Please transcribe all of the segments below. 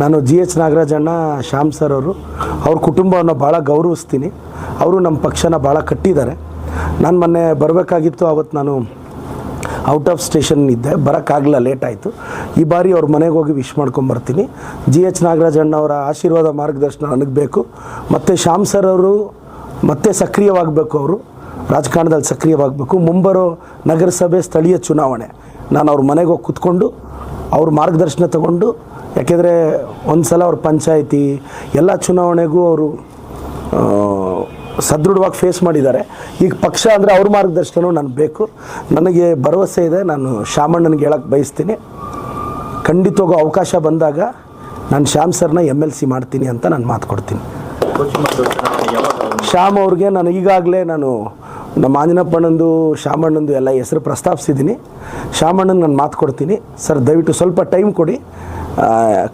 ನಾನು G H Nagarajanna Shyam sir ಅವರು, ಅವ್ರ ಕುಟುಂಬವನ್ನು ಭಾಳ ಗೌರವಿಸ್ತೀನಿ. ಅವರು ನಮ್ಮ ಪಕ್ಷನ ಭಾಳ ಕಟ್ಟಿದ್ದಾರೆ. ನಾನು ಮೊನ್ನೆ ಬರಬೇಕಾಗಿತ್ತು ಅವತ್ತು ನಾನು ಔಟ್ ಆಫ್ ಸ್ಟೇಷನ್ ಇದ್ದೆ ಬರೋಕ್ಕಾಗಲ್ಲ ಲೇಟ್ ಆಯಿತು. ಈ ಬಾರಿ ಅವ್ರ ಮನೆಗೆ ಹೋಗಿ ವಿಶ್ ಮಾಡ್ಕೊಂಬರ್ತೀನಿ. ಜಿ ಎಚ್ ನಾಗರಾಜಣ್ಣ ಅವರ ಆಶೀರ್ವಾದ ಮಾರ್ಗದರ್ಶನ ನನಗೆ ಬೇಕು. ಮತ್ತು ಶ್ಯಾಮ್ ಸರ್ ಅವರು ಮತ್ತೆ ಸಕ್ರಿಯವಾಗಬೇಕು ಅವರು. ರಾಜಕಾರಣದಲ್ಲಿ ಸಕ್ರಿಯವಾಗಬೇಕು. ಮುಂಬರೋ ನಗರಸಭೆ ಸ್ಥಳೀಯ ಚುನಾವಣೆ. ನಾನು ಅವ್ರ ಮನೆಗೆ ಹೋಗಿ ಕೂತ್ಕೊಂಡು ಅವ್ರ ಮಾರ್ಗದರ್ಶನ ತಗೊಂಡು, ಯಾಕೆಂದರೆ ಒಂದು ಸಲ ಅವ್ರ ಪಂಚಾಯಿತಿ, ಎಲ್ಲ ಚುನಾವಣೆಗೂ ಅವರು ಸದೃಢವಾಗಿ ಫೇಸ್ ಮಾಡಿದ್ದಾರೆ. ಈಗ ಪಕ್ಷ ಅಂದರೆ ಅವ್ರ ಮಾರ್ಗದರ್ಶನವೂ ನನಗೆ ಬೇಕು. ನನಗೆ ಭರವಸೆ ಇದೆ, ನಾನು ಶಾಮಣ್ಣನಿಗೆ ಹೇಳಕ್ಕೆ ಬಯಸ್ತೀನಿ. ಖಂಡಿತವಾಗೂ ಅವಕಾಶ ಬಂದಾಗ ನಾನು ಶ್ಯಾಮ್ ಸರ್ನ ಎಂ ಎಲ್ ಸಿ ಮಾಡ್ತೀನಿ ಅಂತ ನಾನು ಮಾತು ಕೊಡ್ತೀನಿ. ಶ್ಯಾಮ್ ಅವ್ರಿಗೆ ನಾನು ಈಗಾಗಲೇ ನಾನು ನಮ್ಮ ಆಂಜನಪ್ಪಣ್ಣಂದು ಶಾಮಣ್ಣಂದು ಎಲ್ಲ ಹೆಸರು ಪ್ರಸ್ತಾಪಿಸಿದ್ದೀನಿ. ಶಾಮಣ್ಣನ ನಾನು ಮಾತು ಕೊಡ್ತೀನಿ. ಸರ್, ದಯವಿಟ್ಟು ಸ್ವಲ್ಪ ಟೈಮ್ ಕೊಡಿ.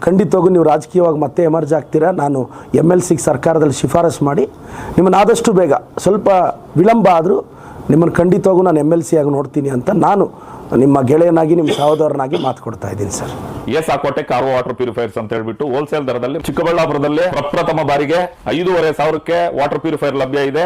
ಖಂಡಿತ ಖಂಡಿತವಾಗೂ ನೀವು ರಾಜಕೀಯವಾಗಿ ಮತ್ತೆ ಎಮರ್ಜ್ ಆಗ್ತೀರಾ. ನಾನು ಎಂ ಎಲ್ ಸಿಗೆ ಸರ್ಕಾರದಲ್ಲಿ ಶಿಫಾರಸು ಮಾಡಿ. ನಿಮ್ಮನ್ನು ಆದಷ್ಟು ಬೇಗ, ಸ್ವಲ್ಪ ವಿಳಂಬ ಆದರೂ ನಿಮ್ಮನ್ನು ಖಂಡಿತವಾಗೂ ನಾನು ಎಂ ಎಲ್ ಸಿ ಆಗಿ ನೋಡ್ತೀನಿ ಅಂತ ನಾನು ನಿಮ್ಮ ಗೆಳೆಯನಾಗಿ, ನಿಮ್ಮ ಸಹೋದರನಾಗಿ ಮಾತು ಕೊಡ್ತಾ ಇದ್ದೀನಿ, ಸರ್. ಎಸ್ ಆಕೋಟೆ ಕಾರ್ ವಾಟರ್ ಪ್ಯೂರಿಫೈರ್ಸ್ ಅಂತ ಹೇಳ್ಬಿಟ್ಟು ಹೋಲ್ಸೇಲ್ ದರದಲ್ಲಿ ಚಿಕ್ಕಬಳ್ಳಾಪುರದಲ್ಲಿ ಪ್ರಪ್ರಥಮ ಬಾರಿಗೆ ಐದೂವರೆ ಸಾವಿರಕ್ಕೆ ವಾಟರ್ ಪ್ಯೂರಿಫೈರ್ ಲಭ್ಯ ಇದೆ.